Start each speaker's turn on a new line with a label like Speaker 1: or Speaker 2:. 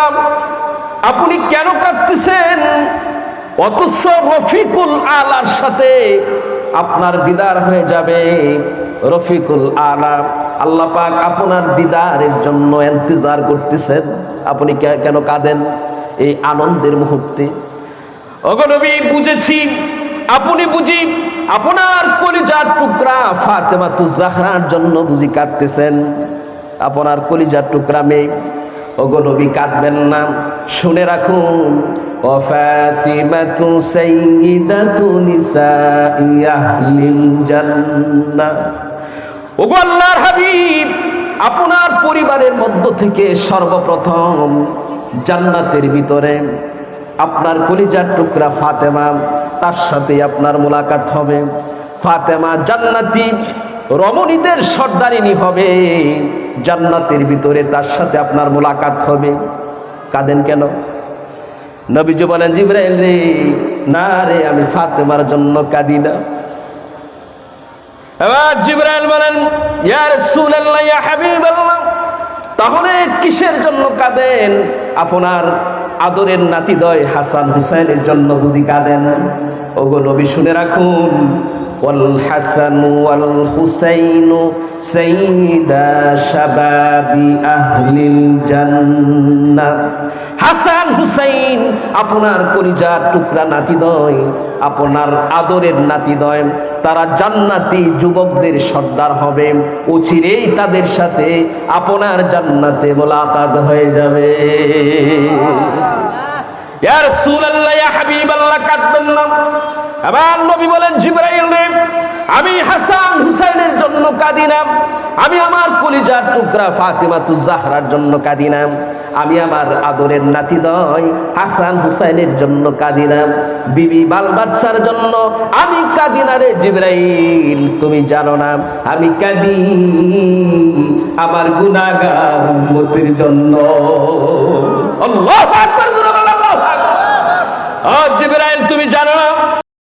Speaker 1: আল্লাহ আপনি কেন কাঁদতেছেন? অথচ রফিকুল আলার সাথে আপনার দিদার হয়ে যাবে। রফিকুল আলা, আল্লাহ পাক আপনার দিদারের জন্য ইন্তজার করতেছেন। আপনি কেন কাঁদেন এই আনন্দের মুহূর্তে? অগনবী বুঝেছি। আপনি বুঝি আপনার কলিজার টুকরা ফাতেমা জাহরার জন্য বুঝি কাঁদতেছেন। আপনার কলিজার টুকরা মেয়ে অগনবী কাঁদবেন না। শুনে রাখুন, ও ফাতিমাতু সাইয়্যিদাতু নিসাই আহলিল জান্নাহ। ওগো আল্লাহর হাবিব, আপনার পরিবারের মধ্য থেকে সর্বপ্রথম জান্নাতের ভিতরে আপনার কলিজার টুকরা ফাতেমা, তার সাথে আপনার মোলাকাত হবে। ফাতেমা জান্নাতি রমণীদের সর্দারিনী হবে। জান্নাতের ভিতরে তার সাথে আপনার মোলাকাত হবে। কাঁদেন কেন? নবীজি বলেন, জিব্রাইল রে, না রে, আমি ফাতেমার জন্য কাঁদি না। এবার জিব্রাইল বলেন, ইয়া রাসূলুল্লাহ, ইয়া তাহলে কিসের জন্য কাঁদেন? আপনার আদরের নাতিদয় হাসান হুসাইনের জন্য বুঝি কাঁদেন? ওগো নবী শুনে রাখুন ওয়াল হাসান ওয়াল হুসাইন সাইয়্যিদা শাবাবি আহলিল জান্নাহ হাসান, হুসাইন, আপনার কলিজার টুকরা নাতিদয় আপনার আদরের নাতিদয় তারা জান্নাতি যুবকদের সর্দার হবে অচিরেই তাদের সাথে আপনার জান্নাতে মোলাকাত হয়ে যাবে। ইয়া রাসূলুল্লাহ, ইয়া হাবিবাল্লাহ না। আবার নবী বলেন, জিবরাইল রে, আমি হাসান হুসাইনের জন্য কাঁদি না। আমি আমার কলিজার টুকরা ফাতিমাতু জাহরার জন্য কাঁদি না। আমি আমার আদরের নাতিদয় হাসান হুসাইনের জন্য কাঁদি না। বিবি বাল বাচ্চার জন্য আমি কাঁদি না রে জিবরাইল, তুমি জানো না, আমি কাঁদি আমার গুনাহগার উম্মতের জন্য। আল্লাহু আকবার